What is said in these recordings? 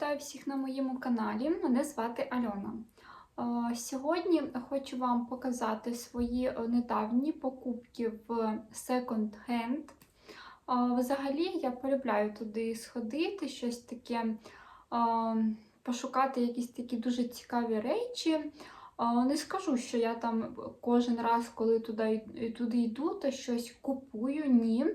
вітаю всіх на моєму каналі. Мене звати Альона. Е, Сьогодні хочу вам показати свої е, недавні покупки в Second Hand. Е, Взагалі, я полюбляю туди сходити, щось таке, пошукати якісь такі дуже цікаві речі. Не скажу, що я там кожен раз, коли туди йду, то щось купую. Ні.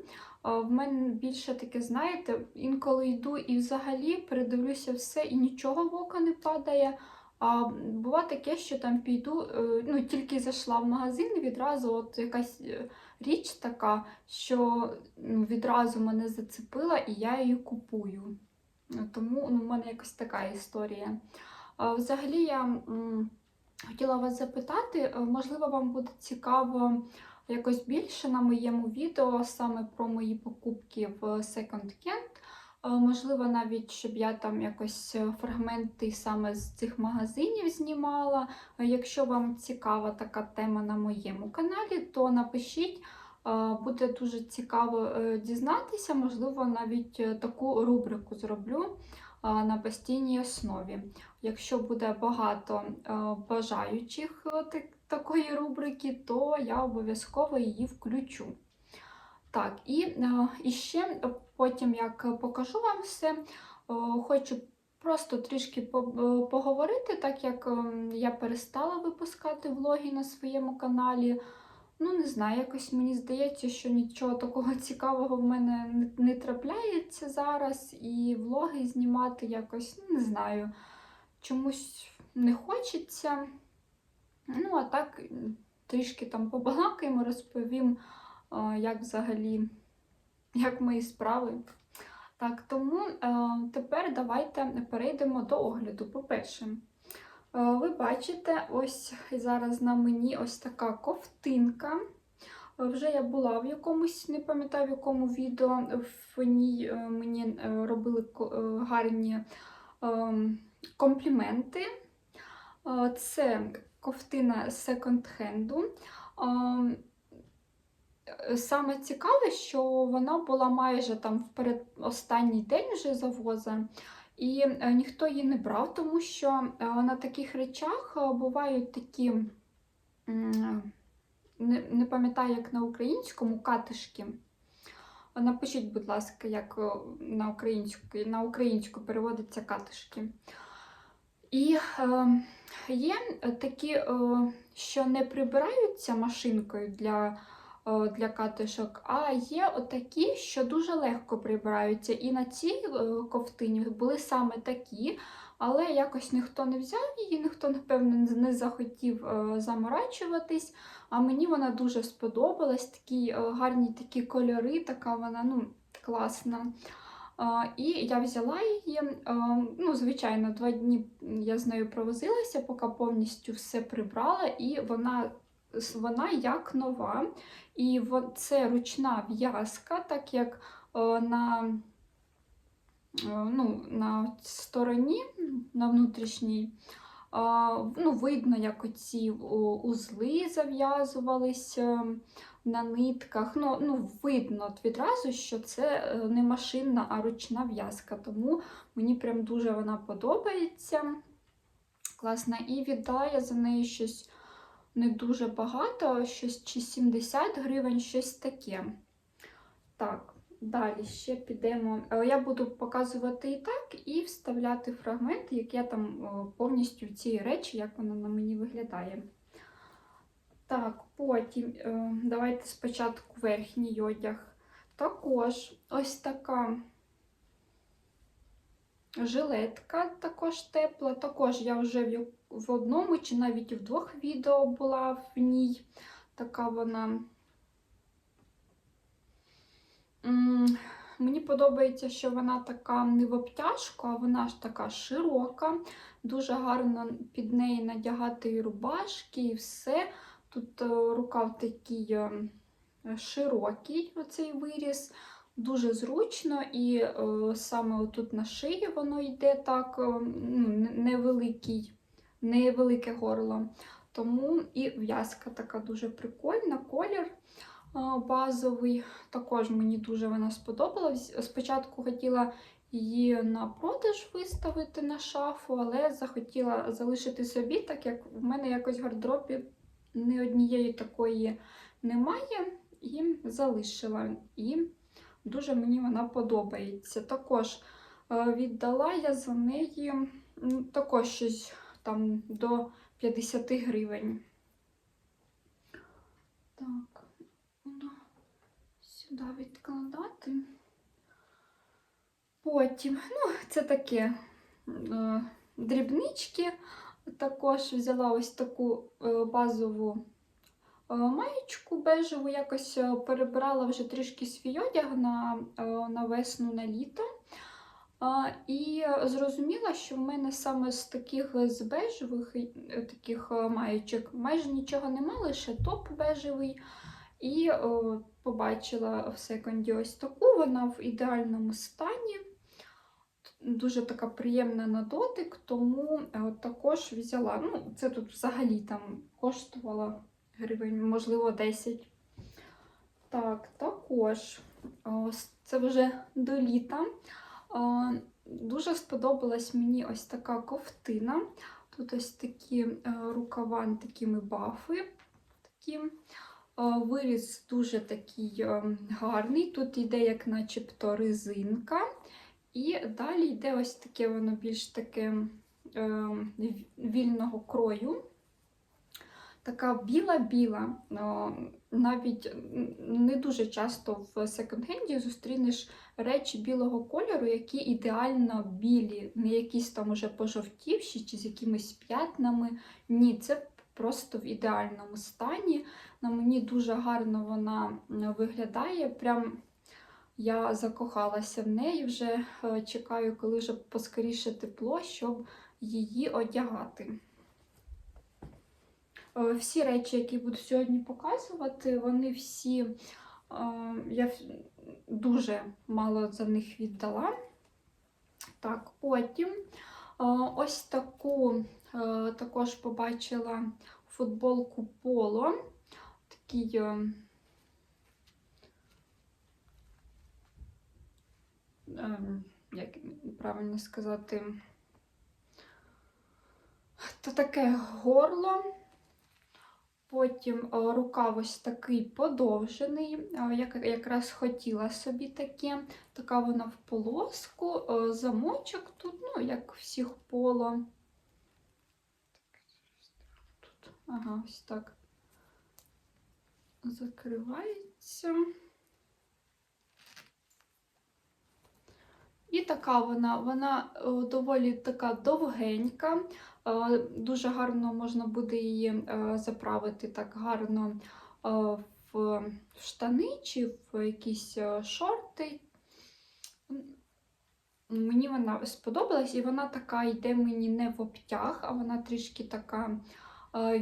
В мене більше таке, знаєте, інколи йду і взагалі передивлюся все, і нічого в око не падає. А буває таке, що там піду, е, ну тільки зайшла в магазин, і відразу от якась е, річ така, що ну, відразу мене зацепила, і я її купую. Тому ну, в мене якась така історія. Взагалі я хотіла вас запитати, е, можливо, вам буде цікаво якось більше на моєму відео саме про мої покупки в. Е, Можливо, навіть щоб я там якось е, фрагменти саме з цих магазинів знімала. Е, Якщо вам цікава така тема на моєму каналі, то напишіть. Е, Буде дуже цікаво дізнатися, можливо, навіть таку рубрику зроблю на постійній основі. Якщо буде багато е, бажаючих е, такої рубрики, то я обов'язково її включу. Так, і, е, і ще потім, як покажу вам все, хочу просто трішки поговорити, так як я перестала випускати влоги на своєму каналі. Ну, не знаю, якось мені здається, що нічого такого цікавого в мене не, не трапляється зараз, і влоги знімати якось, ну, не знаю, чомусь не хочеться. Ну, а так трішки там побалакаємо, розповім, е, як взагалі, як мої справи. Так, тому е, тепер давайте перейдемо до огляду. По-перше, е, ви бачите, ось зараз на мені ось така ковтинка. Вже я була в якомусь, не пам'ятаю в якому відео, в ній мені робили гарні е, компліменти. Е, Це ковтина секонд-хенду. Е, Саме цікаве, що вона була майже там в передостанній день вже завоза, і е, ніхто її не брав, тому що на таких речах бувають такі, не, пам'ятаю, як на українському, катишки. Напишіть, будь ласка, як на українську, на українську переводиться катишки. І е, є такі, е, що не прибираються машинкою для е, для катишок, а є отакі, що дуже легко прибираються. І на цій е, ковтині були саме такі, але якось ніхто не взяв її, ніхто, напевно, не захотів е, заморачуватись. А мені вона дуже сподобалась, такі е, гарні такі кольори, така вона ну, класна. І я взяла її. Ну, звичайно, два дні я з нею провозилася, поки повністю все прибрала, і вона, вона як нова. І це ручна в'язка, так як е, на, е, ну, на стороні, на внутрішній, ну, видно, як оці узли зав'язувалися на нитках. Ну, ну видно відразу, що це е, не машинна, а ручна в'язка. Тому мені прям дуже вона подобається. Класна. І віддала я за неї щось не дуже багато, щось чи 70 гривень, щось таке. Так, далі ще підемо. Е, Я буду показувати і так, і вставляти фрагменти, як я там о, повністю ці речі, як вона на мені виглядає. Так, потім е, давайте спочатку верхній одяг. Також ось така жилетка, також тепла. Також я вже в, одному чи навіть в двох відео була в ній. Така вона. Мені подобається, що вона така не в обтяжку, а вона ж така широка. Дуже гарно під неї надягати і рубашки, і все. Тут е, рукав такий е, широкий, оцей виріз, дуже зручно, і е, саме тут на шиї воно йде так, ну, невеликий, невелике горло. Тому і в'язка така дуже прикольна, колір базовий. Також мені дуже вона сподобалась. Спочатку хотіла її на продаж виставити на шафу, але захотіла залишити собі, так як в мене якось в гардеробі ні однієї такої немає, і залишила. І дуже мені вона подобається. Також е, віддала я за неї також щось там до 50 гривень. Так, воно сюди відкладати. Потім, ну, це таке е, дрібнички. Також взяла ось таку е, базову е, маєчку бежеву, якось е, перебирала вже трішки свій одяг на, на весну, на літо. І зрозуміла, що в мене саме з таких з бежевих таких маєчок майже нічого нема, лише топ бежевий. І о, побачила в секонді ось таку, вона в ідеальному стані. Дуже така приємна на дотик, тому е, також взяла. Ну, це тут взагалі там коштувало гривень, можливо, 10. Так, також це вже до літа. Дуже сподобалась мені ось така ковтина. Тут ось такі е, рукава, такими бафи. Такі. Виріз дуже такий е, гарний. Тут йде, як начебто, резинка. І далі йде ось таке воно більш таке е, вільного крою. Така біла-біла. Е, Навіть не дуже часто в секонд-хенді зустрінеш речі білого кольору, які ідеально білі, не якісь там уже пожовтівші чи з якимись п'ятнами. Ні, це просто в ідеальному стані. На мені дуже гарно вона виглядає. Прям я закохалася в неї, вже е, чекаю, коли вже поскоріше тепло, щоб її одягати. Е, Всі речі, які буду сьогодні показувати, вони всі е, я дуже мало за них віддала. Так, потім ось таку також побачила футболку Поло. Такий е, ем, як правильно сказати, то таке горло. Потім е, рукав ось такий подовжений, е, як якраз хотіла собі таке. Така вона в полоску, е, замочок тут, ну, як всіх поло. Ага, ось так закривається. І така вона, вона е, доволі така довгенька, е, дуже гарно можна буде її е, заправити так гарно в штани чи в якісь шорти. Мені вона сподобалась, і вона така йде мені не в обтяг, а вона трішки така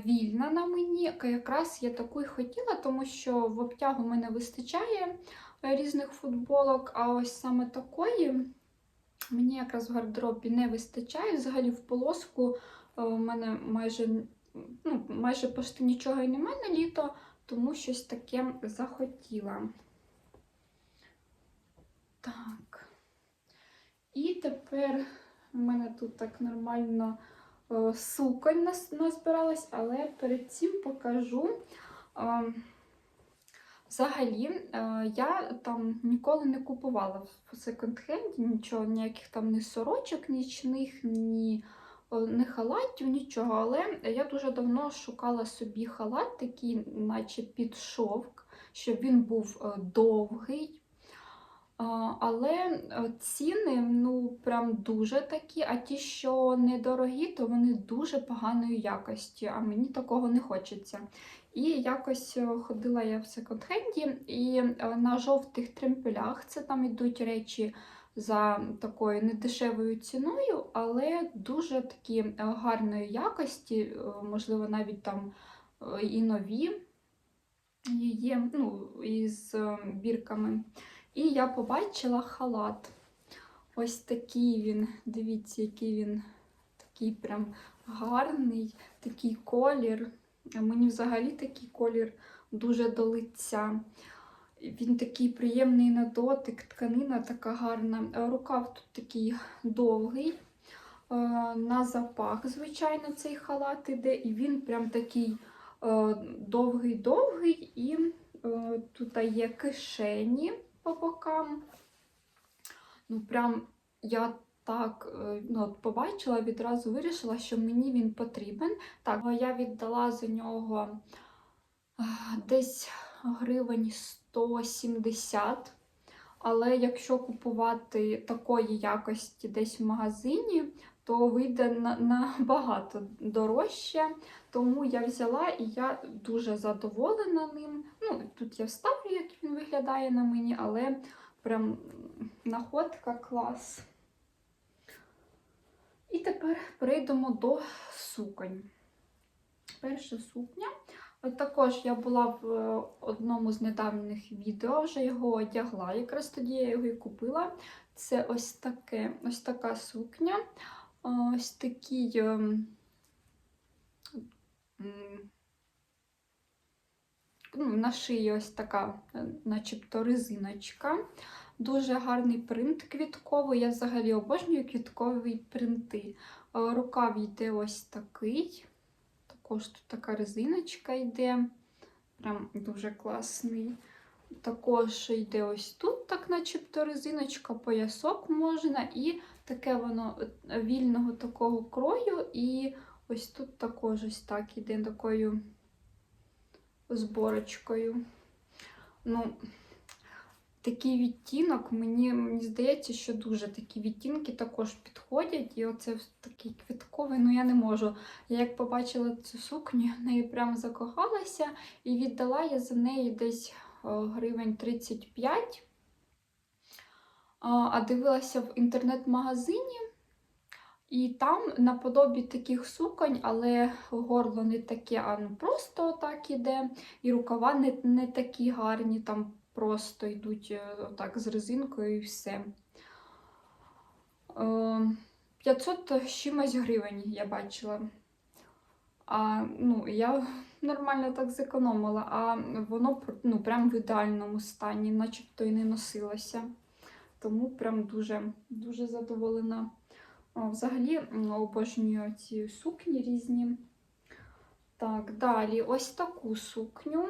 вільна на мені. Якраз я таку і хотіла, тому що в обтягу мене вистачає різних футболок, а ось саме такої мені якраз в гардеробі не вистачає. Взагалі в полоску е, у мене майже, ну, майже почти нічого і немає на літо, тому щось таке захотіла. Так. І тепер у мене тут так нормально е, суконь назбиралась, але перед цим покажу. Взагалі, е, я там ніколи не купувала в секонд-хенді нічого, ніяких там ні сорочок нічних, ні, е, ні халатів, нічого. Але я дуже давно шукала собі халат, такий, наче під шовк, щоб він був е, довгий. Але е, ціни ну прям дуже такі, а ті, що недорогі, то вони дуже поганої якості, а мені такого не хочеться. І якось е, ходила я в секонд-хенді, і е, на жовтих тремпелях це там йдуть речі за такою недешевою ціною, але дуже такі е, гарної якості, можливо, навіть там і нові є, ну, із бірками. І я побачила халат. Ось такий він, дивіться, який він такий прям гарний, такий колір. Мені взагалі такий колір дуже до лиця. він такий приємний на дотик, тканина така гарна. Рукав тут такий довгий. Е, На запах, звичайно, цей халат іде, і він прям такий е, довгий-довгий, і е, тут є кишені по бокам. Ну, прям я так е, ну, побачила, відразу вирішила, що мені він потрібен. Так, е, я віддала за нього е, десь гривень 170. Але якщо купувати такої якості десь в магазині, то вийде на- набагато дорожче. Тому я взяла і я дуже задоволена ним. Ну, тут я вставлю, як він виглядає на мені, але прям находка клас. І тепер перейдемо до суконь. Перша сукня. От також я була в е, одному з недавніх відео, вже його одягла. Якраз тоді я його і купила. Це ось таке, ось така сукня. Ось такий. ем, Ну, на шиї ось така, е, начебто резиночка. Дуже гарний принт квітковий. Я взагалі обожнюю квіткові принти. Рукав йде ось такий. Також тут така резиночка йде. Прям дуже класний. Також йде ось тут, так начебто резиночка, поясок можна, і таке воно е, вільного такого крою. І ось тут також ось так іде такою зборочкою. Ну, такий відтінок, мені, мені здається, що дуже такі відтінки також підходять. І оце такий квітковий, ну я не можу. Я як побачила цю сукню, в неї прям закохалася і віддала я за неї десь гривень 35. А, а дивилася в інтернет-магазині. І там наподобі таких суконь, але горло не таке, а ну просто так іде. І рукава не, не такі гарні, там просто йдуть е, отак з резинкою і все. Е, 500 чимось гривень я бачила. А, ну, я нормально так зекономила, а воно ну, прям в ідеальному стані, начебто і не носилося. Тому прям дуже, дуже задоволена. А, Взагалі обожнюю ці сукні різні. Так, далі ось таку сукню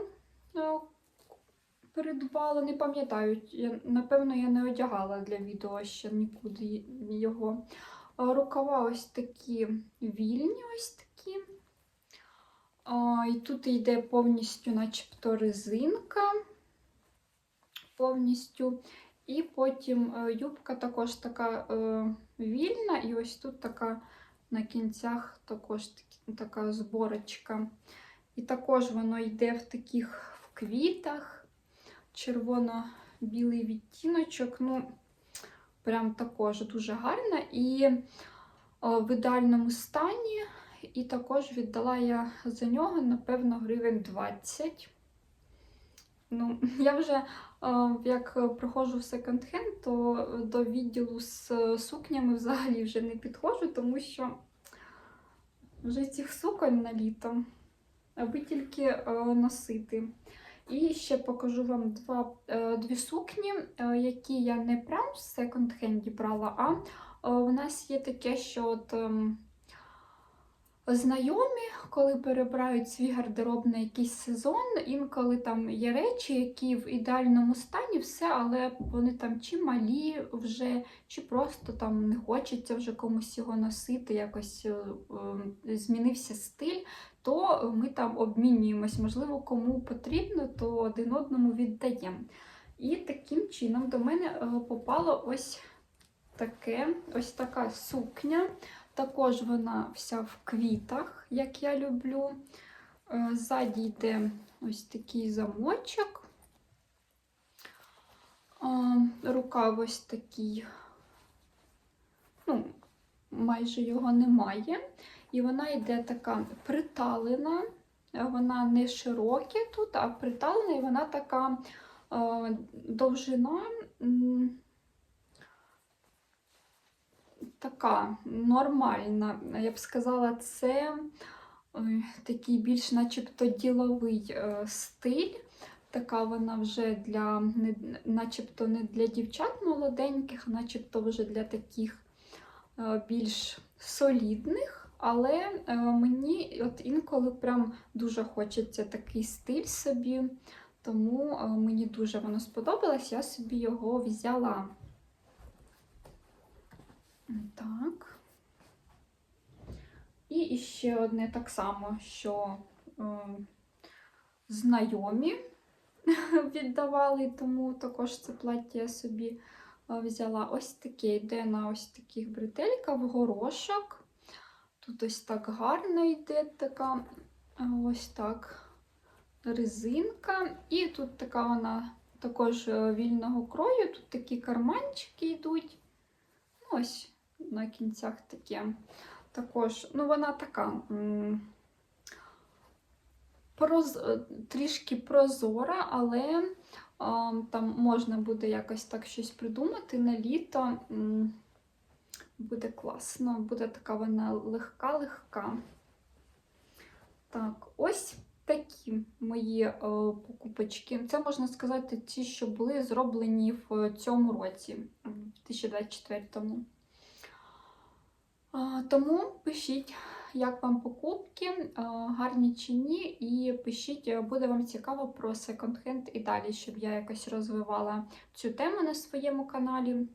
придбала, не пам'ятаю, напевно, я не одягала для відео ще нікуди його. Рукава ось такі вільні, ось такі. А, І тут йде повністю, начебто, резинка. Повністю. І потім е, юбка також така е, вільна, і ось тут така на кінцях також така зборочка. І також воно йде в таких в квітах, червоно-білий відтіночок. Ну, прям також дуже гарна і е, в ідеальному стані. І також віддала я за нього, напевно, гривень 20. Ну, я вже е, як проходжу в секонд-хенд, то до відділу з е, сукнями взагалі вже не підходжу, тому що вже цих суконь на літо, аби тільки носити. І ще покажу вам два, е, дві сукні, е, які я не прям в секонд-хенді брала, а е, у нас є таке, що от. Знайомі, коли перебирають свій гардероб на якийсь сезон, інколи там є речі, які в ідеальному стані, все, але вони там чи малі вже, чи просто там не хочеться вже комусь його носити, якось е, е, змінився стиль, то ми там обмінюємось. Можливо, кому потрібно, то один одному віддаємо. І таким чином до мене е, попало ось таке, ось така сукня. Також вона вся в квітах, як я люблю. Е, Ззаді йде ось такий замочок. А, Рукав ось такий, ну, майже його немає. І вона йде така приталена, Е, вона не широка тут, а приталена, і вона така е, довжина. Така нормальна. Я б сказала, це такий більш начебто діловий е, стиль. Така вона вже для, начебто не для дівчат молоденьких, начебто вже для таких е, більш солідних. Але е, мені от інколи прям дуже хочеться такий стиль собі, тому е, мені дуже воно сподобалось, я собі його взяла. Так. І ще одне так само, що е, знайомі віддавали, тому також це плаття я собі е, взяла. Ось таке йде на ось таких бретельках горошок. Тут ось так гарно йде така е, ось так резинка. І тут така вона також е, вільного крою. Тут такі карманчики йдуть. Ну, Ось на кінцях таке. Також, ну, вона така. проз... е, трішки прозора, але а, там можна буде якось так щось придумати на літо. Буде класно, буде така вона легка-легка. Так, ось такі мої е, покупочки. Це можна сказати, ті, що були зроблені в цьому році, в 2024-му. Тому пишіть, як вам покупки, гарні чи ні, і пишіть, е, буде вам цікаво про секонд-хенд і далі, щоб я якось розвивала цю тему на своєму каналі.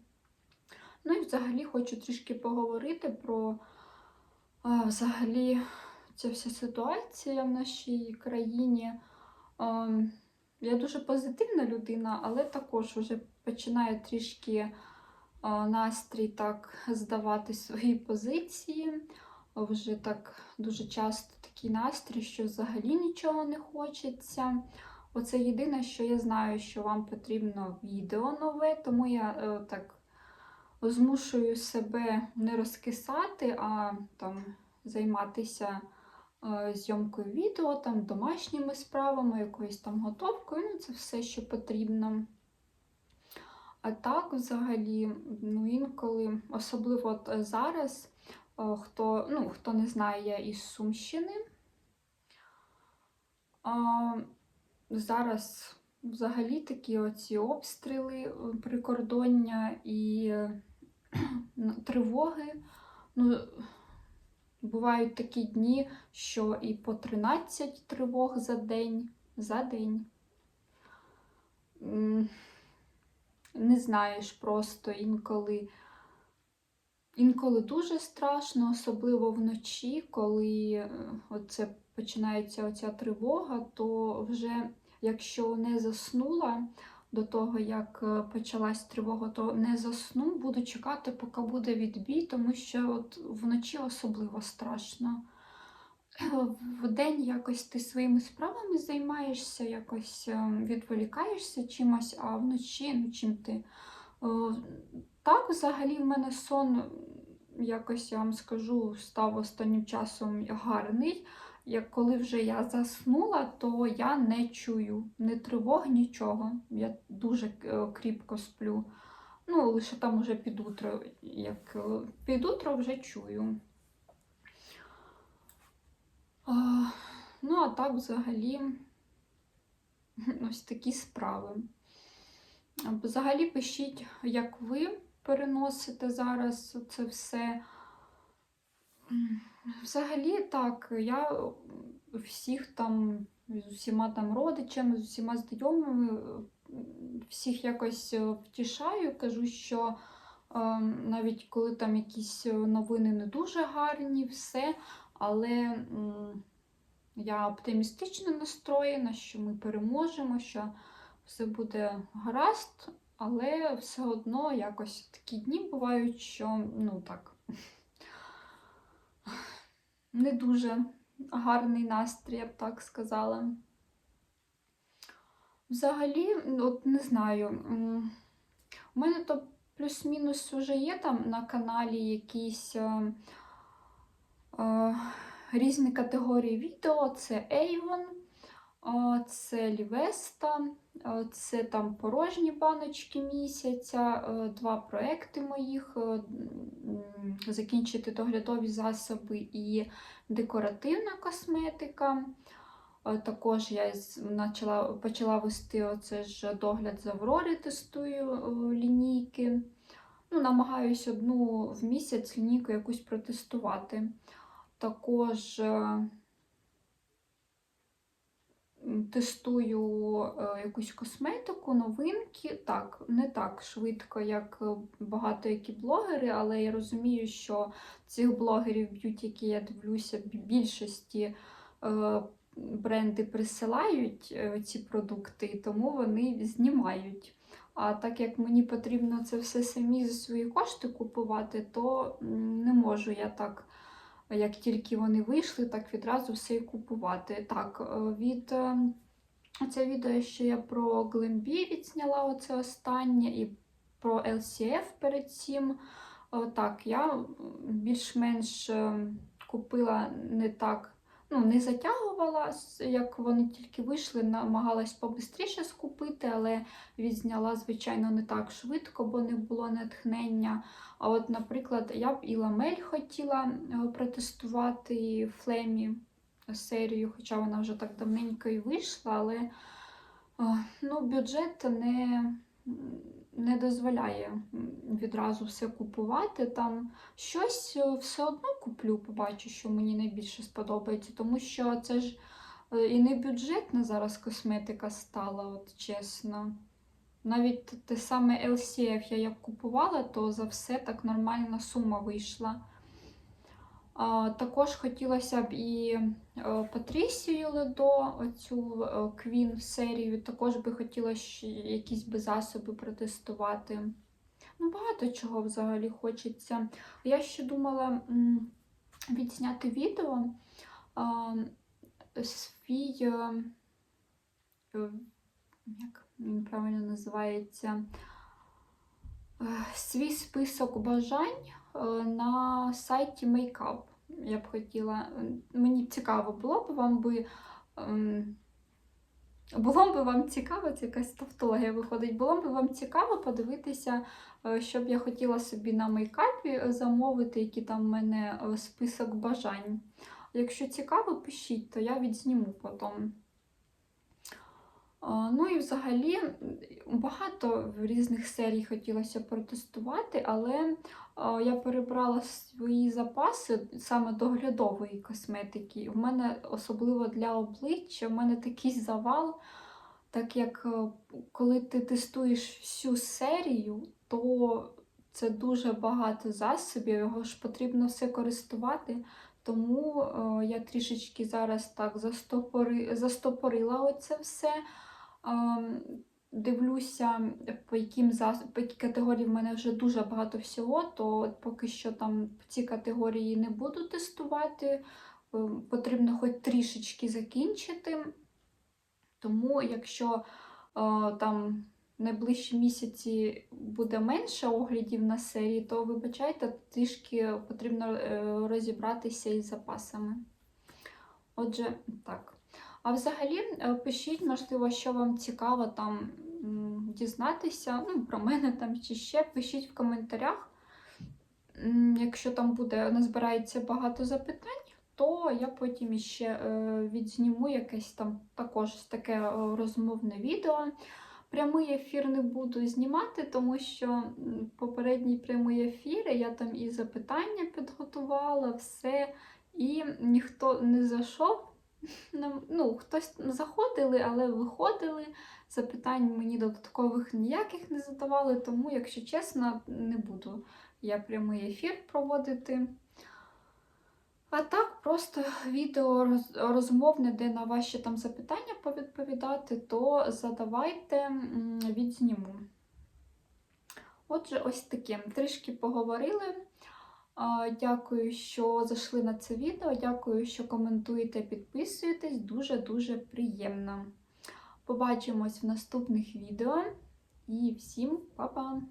Ну і взагалі хочу трішки поговорити про взагалі ця вся ситуація в нашій країні. Я дуже позитивна людина, але також вже починає трішки настрій так здавати свої позиції. Вже так дуже часто такий настрій, що взагалі нічого не хочеться. Оце єдине, що я знаю, що вам потрібно відео нове, тому я е, так змушую себе не розкисати, а там займатися е, зйомкою відео, там домашніми справами, якоюсь там готовкою. Ну, це все, що потрібно. А так, взагалі, ну інколи, особливо от е, зараз, хто, ну, хто не знає, я із Сумщини. А, зараз взагалі такі оці обстріли, е, прикордоння і тривоги. Ну, бувають такі дні, що і по 13 тривог за день. За день. Не знаєш просто інколи. Інколи дуже страшно, особливо вночі, коли е, оце починається оця тривога, то вже якщо не заснула до того, як е, почалась тривога, то не засну, буду чекати, поки буде відбій, тому що от вночі особливо страшно. Вдень якось ти своїми справами займаєшся, якось е, відволікаєшся чимось, а вночі, ну чим ти. Е, Так, взагалі, в мене сон, якось я вам скажу, став останнім часом гарний. Як коли вже я заснула, то я не чую ні тривог, нічого. Я дуже е, кріпко сплю. Ну, лише там уже під утро, як е, під утро вже чую. Ну, а так взагалі ось такі справи. Взагалі пишіть, як ви переносите зараз це все. Взагалі так, я всіх там з усіма там родичами, з усіма знайомими, всіх якось е, втішаю, кажу, що е, навіть коли там якісь новини не дуже гарні, все, але я оптимістично настроєна, що ми переможемо, що все буде гаразд, але все одно якось такі дні бувають, що ну так не дуже гарний настрій, я б так сказала. Взагалі, от не знаю, у мене то плюс-мінус вже є там на каналі якісь е, різні категорії відео. Це Avon, це Лівеста, це там порожні баночки місяця, два проекти моїх. Закінчити доглядові засоби і декоративна косметика. Також я начала, почала вести оце ж догляд з Аврори, тестую лінійки. Ну, намагаюсь одну в місяць лінійку якусь протестувати. Також е, тестую е, якусь косметику, новинки. Так, не так швидко, як е, багато які блогери, але я розумію, що цих блогерів б'ють, які я дивлюся, більшості бренди присилають ці продукти, тому вони знімають. А так як мені потрібно це все самі за свої кошти купувати, то не можу я так, як тільки вони вийшли, так відразу все і купувати. Так, е, від е, це відео, що я про Глембі відзняла оце останнє, і про LCF перед цим. Е, Так, я більш-менш е, купила не так, ну, не затягувала, як вони тільки вийшли, намагалась побистріше скупити, але відзняла, звичайно, не так швидко, бо не було натхнення. А от, наприклад, я б і ламель хотіла е, протестувати і флемі серію, хоча вона вже так давненько і вийшла, але е, ну, бюджет не, не дозволяє відразу все купувати. Там щось е, все одно куплю, побачу, що мені найбільше сподобається, тому що це ж е, і не бюджетна зараз косметика стала, от чесно. Навіть те саме LCF я як купувала, то за все так нормальна сума вийшла. Також хотілося б і е, Патрісію Ледо, оцю е, Queen серію, також би хотіла якісь би засоби протестувати. Ну, багато чого взагалі хочеться. Я ще думала відзняти відео свій. е, е, як він правильно називається, е, свій список бажань е, на сайті Makeup. Я б хотіла. Мені цікаво було б вам би. ем, Було б вам цікаво, це якась тавтологія виходить. Було б вам цікаво подивитися, е, що б я хотіла собі на мейкапі замовити, який там в мене е, список бажань. Якщо цікаво, пишіть, то я відзніму потім. Ну і взагалі багато різних серій хотілося протестувати, але я перебрала свої запаси саме доглядової косметики. У мене особливо для обличчя, в мене такий завал, так як е, коли ти тестуєш всю серію, то це дуже багато засобів, його ж потрібно все користувати. Тому е, я трішечки зараз так застопори, застопорила оце все. Ем, Дивлюся, по яким зас... по якій категорії в мене вже дуже багато всього, то поки що там ці категорії не буду тестувати. Ем, Потрібно хоч трішечки закінчити. Тому, якщо е, там найближчі місяці буде менше оглядів на серії, то вибачайте, трішки потрібно е, розібратися із запасами. Отже, так. А взагалі, е, пишіть, можливо, що вам цікаво там дізнатися, ну, про мене там чи ще. Пишіть в коментарях. Якщо там буде, назбирається багато запитань, то я потім іще е, відзніму якесь там також таке е, розмовне відео. Прямий ефір не буду знімати, тому що попередній прямий ефір я там і запитання підготувала, все, і ніхто не зайшов. Нам- Ну, хтось заходили, але виходили. Запитань мені додаткових ніяких не задавали, тому, якщо чесно, не буду я прямий ефір проводити. А так, просто відео розмовне, де на ваші там запитання повідповідати, то задавайте, відзніму. Отже, ось таке. Трішки поговорили. Дякую, що зайшли на це відео. Дякую, що коментуєте, підписуєтесь. Дуже-дуже приємно. Побачимось в наступних відео. І всім па-па!